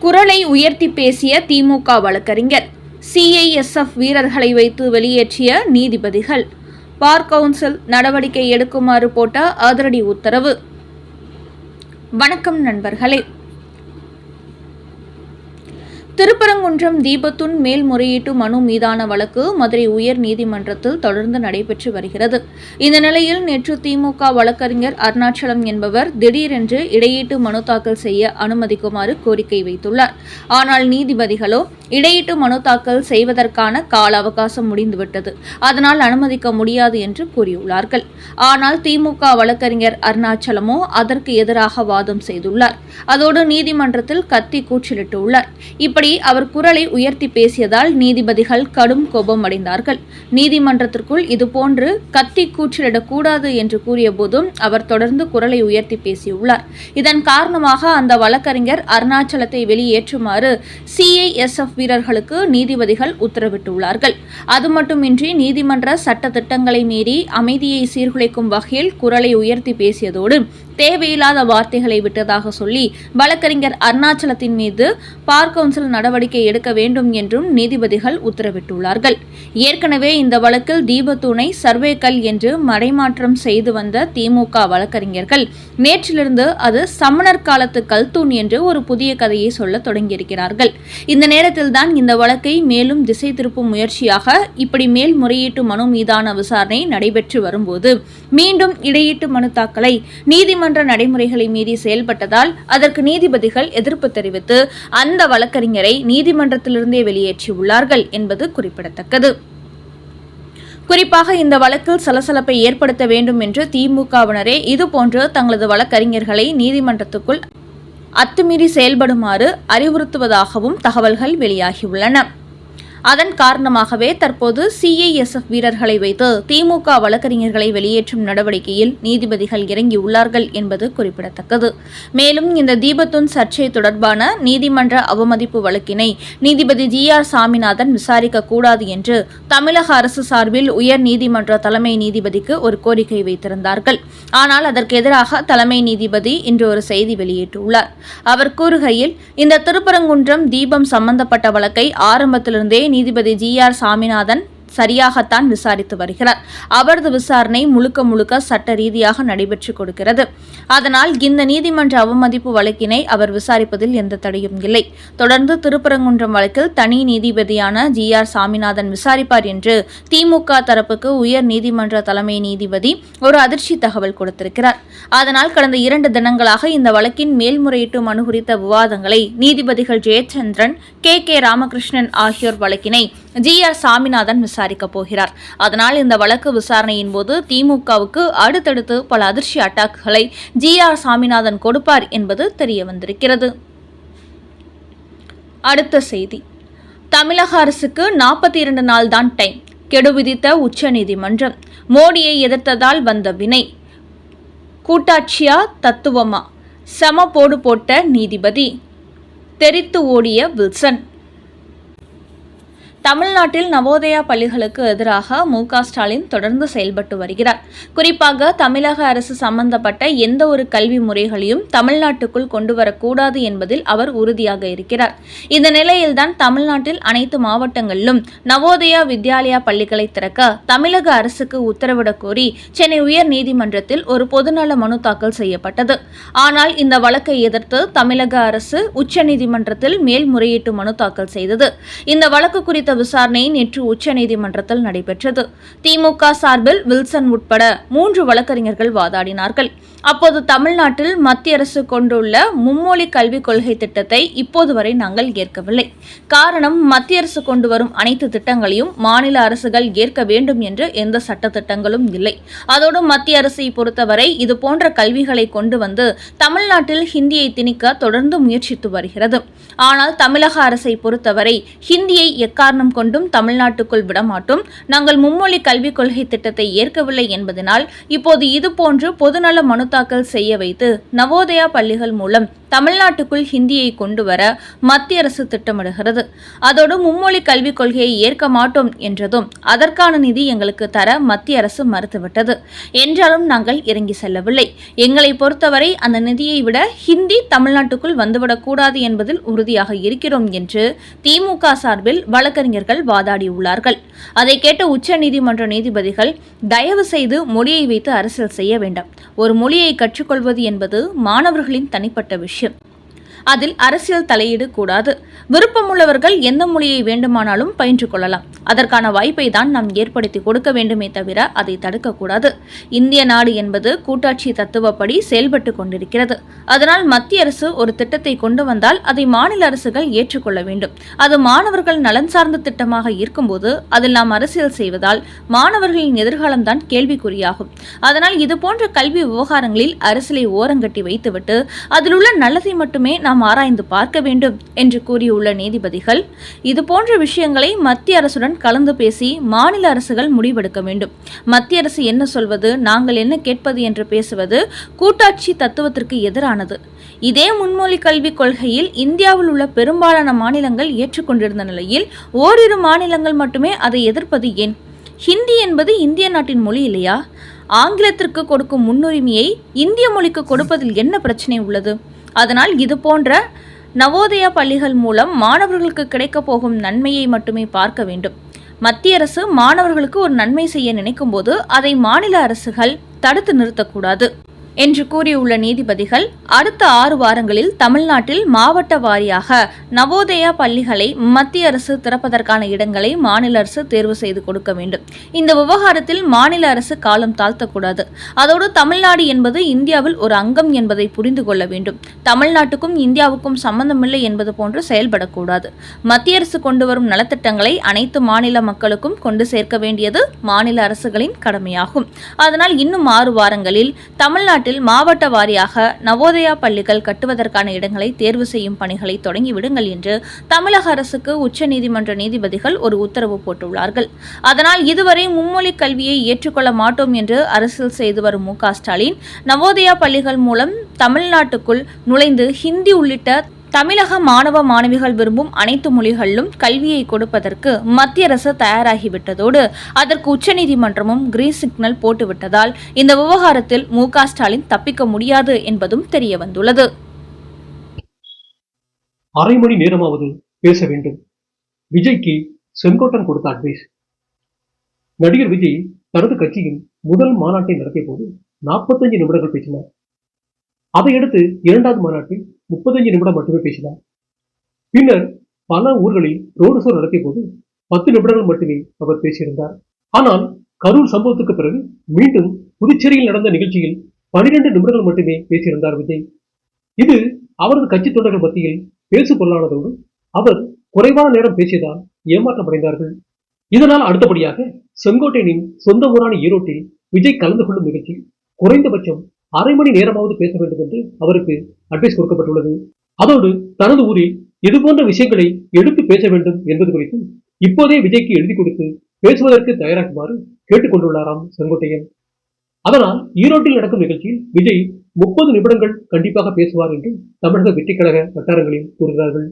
குரலை உயர்த்தி பேசிய திமுக வழக்கறிஞர். சிஐஎஸ்எஃப் வீரர்களை வைத்து வெளியேற்றிய நீதிபதிகள். பார் கவுன்சில் நடவடிக்கை எடுக்குமாறு போட்ட அதிரடி உத்தரவு. வணக்கம் நண்பர்களே. திருப்பரங்குன்றம் தீபத்துன் மேல்முறையீட்டு மனு மீதான வழக்கு மதுரை உயர் நீதிமன்றத்தில் தொடர்ந்து நடைபெற்று வருகிறது. இந்த நிலையில் நேற்று திமுக வழக்கறிஞர் அருணாச்சலம் என்பவர் திடீரென்று இடையீட்டு மனு தாக்கல் செய்ய அனுமதிக்குமாறு கோரிக்கை வைத்துள்ளார். ஆனால் நீதிபதிகளோ இடையீட்டு மனு தாக்கல் செய்வதற்கான கால அவகாசம் முடிந்துவிட்டது. அதனால் அனுமதிக்க முடியாது என்று கூறியுள்ளார்கள். ஆனால் திமுக வழக்கறிஞர் அருணாச்சலமோ அதற்கு எதிராக வாதம் செய்துள்ளார். அதோடு நீதிமன்றத்தில் கத்தி கூச்சலிட்டுள்ளார். இப்படி அவர் குரலை உயர்த்தி பேசியதால் நீதிபதிகள் கடும் கோபம் அடைந்தார்கள் நீதிமன்றத்திற்குள் இதுபோன்று கத்தி கூச்சலிடக்கூடாது என்று கூறிய போதும் அவர் தொடர்ந்து குரலை உயர்த்தி பேசியுள்ளார். இதன் காரணமாக அந்த வழக்கறிஞர் அருணாச்சலத்தை வெளியேற்றுமாறு சிஐஎஸ்எஃப் வீரர்களுக்கு நீதிபதிகள் உத்தரவிட்டுள்ளார்கள். அது மட்டுமின்றி நீதிமன்ற சட்ட திட்டங்களை மீறி அமைதியை சீர்குலைக்கும் வகையில் குரலை உயர்த்தி பேசியதோடு தேவையில்லாத வார்த்தைகளை விட்டதாக சொல்லி வழக்கறிஞர் அருணாச்சலத்தின் மீது பார் கவுன்சில் நடவடிக்கை எடுக்க வேண்டும் என்றும் நீதிபதிகள் உத்தரவிட்டுள்ளார்கள். ஏற்கனவே இந்த வழக்கில் தீபத்தூணை சர்வேக்கல் என்று மடைமாற்றம் செய்து வந்த திமுக வழக்கறிஞர்கள். நேற்றிலிருந்து அது சமணர் காலத்து கல்தூண் என்று ஒரு புதிய கதையை சொல்ல தொடங்கியிருக்கிறார்கள். இந்த நேரத்தில்தான் இந்த வழக்கை மேலும் திசை திருப்பும் முயற்சியாக இப்படி மேல்முறையீட்டு மனு மீதான விசாரணை நடைபெற்று வரும்போது மீண்டும் இடையீட்டு மனு தாக்கலை நீதிமன்ற நடைமுறைகளை மீறி செயல்பட்டதால் அதற்கு நீதிபதிகள் எதிர்ப்பு தெரிவித்து அந்த வழக்கறிஞரை நீதிமன்றத்திலிருந்தே வெளியேற்றியுள்ளார்கள் என்பது குறிப்பிடத்தக்கது. குறிப்பாக இந்த வழக்கில் சலசலப்பை ஏற்படுத்த வேண்டும் என்று திமுகவினரே இதுபோன்று தங்களது வழக்கறிஞர்களை நீதிமன்றத்துக்குள் அத்துமீறி செயல்படுமாறு அறிவுறுத்துவதாகவும் தகவல்கள் வெளியாகியுள்ளன. அதன் காரணமாகவே தற்போது சிஐஎஸ்எஃப் வீரர்களை வைத்து திமுக வழக்கறிஞர்களை வெளியேற்றும் நடவடிக்கையில் நீதிபதிகள் இறங்கியுள்ளார்கள் என்பது குறிப்பிடத்தக்கது. மேலும் இந்த தீபத்துன் சர்ச்சை தொடர்பான நீதிமன்ற அவமதிப்பு வழக்கினை நீதிபதி ஜி ஆர் சாமிநாதன் விசாரிக்கக்கூடாது என்று தமிழக அரசு சார்பில் உயர் நீதிமன்ற தலைமை நீதிபதிக்கு ஒரு கோரிக்கை வைத்திருந்தார்கள். ஆனால் அதற்கு எதிராக தலைமை நீதிபதி இன்று ஒரு செய்தி வெளியிட்டுள்ளார். அவர் கூறுகையில் இந்த திருப்பரங்குன்றம் தீபம் சம்பந்தப்பட்ட வழக்கை ஆரம்பத்திலிருந்தே நீதிபதி ஜி ஆர் சாமிநாதன் சரியாகத்தான் விசாரித்து வருகிறார். அவரது விசாரணை முழுக்க முழுக்க சட்ட ரீதியாக நடைபெற்று கொடுக்கிறது. அதனால் இந்த நீதிமன்ற அவமதிப்பு வழக்கினை அவர் விசாரிப்பதில் எந்த தடையும் இல்லை. தொடர்ந்து திருப்பரங்குன்றம் வழக்கில் தனி நீதிபதியான ஜி ஆர் சாமிநாதன் விசாரிப்பார் என்று திமுக தரப்புக்கு உயர் நீதிமன்ற தலைமை நீதிபதி ஒரு அதிர்ச்சி தகவல் கொடுத்திருக்கிறார். அதனால் கடந்த இரண்டு தினங்களாக இந்த வழக்கின் மேல்முறையீட்டு மனு குறித்த விவாதங்களை நீதிபதிகள் ஜெயச்சந்திரன் கே கே ராமகிருஷ்ணன் ஆகியோர் வழக்கினை ஜி ஆர் சாமிநாதன் விசாரிக்க போகிறார். அதனால் இந்த வழக்கு விசாரணையின் போது திமுகவுக்கு அடுத்தடுத்து பல அதிர்ச்சி அட்டாக்குகளை ஜி ஆர் சாமிநாதன் கொடுப்பார் என்பது தெரிய வந்திருக்கிறது. அடுத்த செய்தி. தமிழக அரசுக்கு நாற்பத்தி இரண்டு நாள் தான் டைம். கெடு விதித்த உச்சநீதிமன்றம். மோடியை எதிர்த்ததால் வந்த வினை. கூட்டாட்சியா தத்துவமா? சம போடு போட்ட நீதிபதி. தெரித்து ஓடிய வில்சன். தமிழ்நாட்டில் நவோதயா பள்ளிகளுக்கு எதிராக மு ஸ்டாலின் தொடர்ந்து செயல்பட்டு வருகிறார். குறிப்பாக தமிழக அரசு சம்பந்தப்பட்ட எந்த ஒரு கல்வி முறைகளையும் தமிழ்நாட்டுக்குள் கொண்டு வரக்கூடாது என்பதில் அவர் உறுதியாக இருக்கிறார். இந்த நிலையில்தான் தமிழ்நாட்டில் அனைத்து மாவட்டங்களிலும் நவோதயா வித்யாலயா பள்ளிகளை திறக்க தமிழக அரசுக்கு உத்தரவிடக் கோரி சென்னை உயர் நீதிமன்றத்தில் ஒரு பொதுநல மனு தாக்கல் செய்யப்பட்டது. ஆனால் இந்த வழக்கை எதிர்த்து தமிழக அரசு உச்சநீதிமன்றத்தில் மேல்முறையீட்டு மனு தாக்கல் செய்தது. இந்த வழக்கு குறித்த விசாரணை நேற்று உச்சநீதிமன்றத்தில் நடைபெற்றது. திமுக சார்பில் வில்சன் உட்பட மூன்று வழக்கறிஞர்கள் வாதாடினார்கள். அப்போது தமிழ்நாட்டில் மத்திய அரசு கொண்டுள்ள மும்மொழி கல்விக் கொள்கை திட்டத்தை இப்போது வரை நாங்கள் ஏற்கவில்லை. காரணம் மத்திய அரசு கொண்டு வரும் அனைத்து திட்டங்களையும் மாநில அரசுகள் ஏற்க வேண்டும் என்று எந்த சட்ட திட்டங்களும் இல்லை. அதோடு மத்திய அரசை பொறுத்தவரை இது போன்ற கல்விகளை கொண்டு வந்து தமிழ்நாட்டில் ஹிந்தியை திணிக்க தொடர்ந்து முயற்சித்து வருகிறது. ஆனால் தமிழக அரசை பொறுத்தவரை ஹிந்தியை எக்காரணம் கொண்டும் தமிழ்நாட்டுக்குள் விடமாட்டோம். நாங்கள் மும்மொழி கல்விக் கொள்கை திட்டத்தை ஏற்கவில்லை என்பதனால் இப்போது இதுபோன்று பொதுநல மனு தாக்கல் செய்ய வைத்து நவோதயா பள்ளிகள் மூலம் தமிழ்நாட்டுக்குள் ஹிந்தியை கொண்டு வர மத்திய அரசு திட்டமிடுகிறது. அதோடு மும்மொழி கல்விக் கொள்கையை ஏற்க மாட்டோம் என்றதும் அதற்கான நிதி எங்களுக்கு தர மத்திய அரசு மறுத்துவிட்டது. என்றாலும் நாங்கள் இறங்கி செல்லவில்லை. எங்களை பொறுத்தவரை அந்த நிதியை விட ஹிந்தி தமிழ்நாட்டுக்குள் வந்துவிடக்கூடாது என்பதில் உறுதியாக இருக்கிறோம் என்று திமுக சார்பில் வழக்கறிஞர்கள் வாதாடியுள்ளார்கள். அதை கேட்ட உச்சநீதிமன்ற நீதிபதிகள் தயவு செய்து மொழியை வைத்து அரசியல் செய்ய வேண்டாம். ஒரு மொழியை கற்றுக்கொள்வது என்பது மாணவர்களின் தனிப்பட்ட விஷயம். ശിഷ്യം அதில் அரசியல் தலையீடு கூடாது. விருப்பமுள்ளவர்கள் எந்த மொழியை வேண்டுமானாலும் பயின்று கொள்ளலாம். அதற்கான வாய்ப்பை தான் நாம் ஏற்படுத்தி கொடுக்க வேண்டுமே தவிர அதை தடுக்கக்கூடாது. இந்திய நாடு என்பது கூட்டாட்சி தத்துவப்படி செயல்பட்டு கொண்டிருக்கிறது. அதனால் மத்திய அரசு ஒரு திட்டத்தை கொண்டு வந்தால் அதை மாநில அரசுகள் ஏற்றுக்கொள்ள வேண்டும். அது மாணவர்கள் நலன் சார்ந்த திட்டமாக இருக்கும்போது அதில் நாம் அரசியல் செய்வதால் மாணவர்களின் எதிர்காலம்தான் கேள்விக்குறியாகும். அதனால் இதுபோன்ற கல்வி விவகாரங்களில் அரசியலை ஓரங்கட்டி வைத்துவிட்டு அதில் உள்ள நல்லதை மட்டுமே நாம் ஆராய்ந்து பார்க்க வேண்டும் என்று கூறியுள்ள நீதிபதிகள் இதுபோன்ற விஷயங்களை மத்திய அரசுடன் கலந்து பேசி மாநில அரசுகள் முடிவெடுக்க வேண்டும். மத்திய அரசு என்ன சொல்வது நாங்கள் என்ன கேட்பது என்று பேசுவது கூட்டாட்சி தத்துவத்திற்கு எதிரானது. இதே முன்மொழி கல்விக் கொள்கையில் இந்தியாவில் உள்ள பெரும்பாலான மாநிலங்கள் ஏற்றுக்கொண்டிருந்த நிலையில் ஓரிரு மாநிலங்கள் மட்டுமே அதை எதிர்ப்பது ஏன்? ஹிந்தி என்பது இந்திய நாட்டின் மொழி இல்லையா? ஆங்கிலத்திற்கு கொடுக்கும் முன்னுரிமையை இந்திய மொழிக்கு கொடுப்பதில் என்ன பிரச்சனை உள்ளது? அதனால் இது போன்ற நவோதயா பள்ளிகள் மூலம் மாணவர்களுக்கு கிடைக்கப் போகும் நன்மையை மட்டுமே பார்க்க வேண்டும். மத்திய அரசு மாணவர்களுக்கு ஒரு நன்மை செய்ய நினைக்கும் போது அதை மாநில அரசுகள் தடுத்து நிறுத்தக்கூடாது. என்று கூறியுள்ள நீதிபதிகள் அடுத்த ஆறு வாரங்களில் தமிழ்நாட்டில் மாவட்ட வாரியாக நவோதயா பள்ளிகளை மத்திய அரசு திறப்பதற்கான இடங்களை மாநில அரசு தேர்வு செய்து கொடுக்க வேண்டும். இந்த விவகாரத்தில் மாநில அரசு காலம் தாழ்த்தக்கூடாது. அதோடு தமிழ்நாடு என்பது இந்தியாவில் ஒரு அங்கம் என்பதை புரிந்து கொள்ள வேண்டும். தமிழ்நாட்டுக்கும் இந்தியாவுக்கும் சம்பந்தமில்லை என்பது போன்று செயல்படக்கூடாது. மத்திய அரசு கொண்டு வரும் நலத்திட்டங்களை அனைத்து மாநில மக்களுக்கும் கொண்டு சேர்க்க வேண்டியது மாநில அரசுகளின் கடமையாகும். அதனால் இன்னும் ஆறு வாரங்களில் தமிழ்நாட்டில் மாவட்ட வாரியாக நவோதயா பள்ளிகள் கட்டுவதற்கான இடங்களை தேர்வு செய்யும் பணிகளை தொடங்கிவிடுங்கள் என்று தமிழக அரசுக்கு உச்சநீதிமன்ற நீதிபதிகள் ஒரு உத்தரவு போட்டுள்ளார்கள். அதனால் இதுவரை மும்மொழி கல்வியை ஏற்றுக்கொள்ள மாட்டோம் என்று அரசியல் செய்து வரும் மு ஸ்டாலின் நவோதயா பள்ளிகள் மூலம் தமிழ்நாட்டுக்குள் நுழைந்து ஹிந்தி உள்ளிட்ட தமிழக மாணவ மாணவிகள் விரும்பும் அனைத்து மொழிகளிலும் கல்வியை கொடுப்பதற்கு மத்திய அரசு தயாராகிவிட்டதோடு அதற்கு உச்சநீதிமன்றமும் கிரீன் சிக்னல் போட்டுவிட்டதால் இந்த விவகாரத்தில் மு ஸ்டாலின் தப்பிக்க முடியாது என்பதும் தெரிய வந்துள்ளது அரை மணி நேரமாவது பேச வேண்டும். விஜய்க்கு செங்கோட்டன் கொடுத்த அட்வைஸ் நடிகர் விஜய் தனது கட்சியின் முதல் மாநாட்டை நடத்திய போது நாற்பத்தஞ்சு நிமிடங்கள் பேசினார். அதையடுத்து இரண்டாவது மாநாட்டில் முப்பத்தஞ்சு நிமிடம் மட்டுமே பேசினார். பின்னர் பல ஊர்களில் ரோடு ஷோ நடத்திய போது பத்து நிமிடங்கள் மட்டுமே அவர் பேசியிருந்தார். ஆனால் கரூர் சம்பவத்துக்கு பிறகு மீண்டும் புதுச்சேரியில் நடந்த நிகழ்ச்சியில் பனிரெண்டு நிமிடங்கள் மட்டுமே பேசியிருந்தார் விஜய். இது அவரது கட்சி தொண்டர்கள் மத்தியில் பேசு பொருளானதோடு அவர் குறைவான நேரம் பேசியதால் ஏமாற்றமடைந்தார்கள் இதனால் அடுத்தபடியாக செங்கோட்டையனின் சொந்த ஊரான ஈரோட்டில் விஜய் கலந்து கொள்ளும் நிகழ்ச்சி குறைந்தபட்சம் அரை மணி நேரமாவது பேச வேண்டும் என்று அவருக்கு அட்வைஸ் கொடுக்கப்பட்டுள்ளது. அதோடு தனது ஊரில் இது போன்ற விஷயங்களை எடுத்து பேச வேண்டும் என்பது குறித்தும் இப்போதே விஜய்க்கு எழுதி கொடுத்து பேசுவதற்கு தயாராகுமாறு கேட்டுக்கொண்டுள்ளாராம் செங்கோட்டையன். அதனால் ஈரோட்டில் நடக்கும் நிகழ்ச்சியில் விஜய் முப்பது நிமிடங்கள் கண்டிப்பாக பேசுவார் என்று தமிழக வெற்றிக்கழக வட்டாரங்களில் கூறுகிறார்கள்.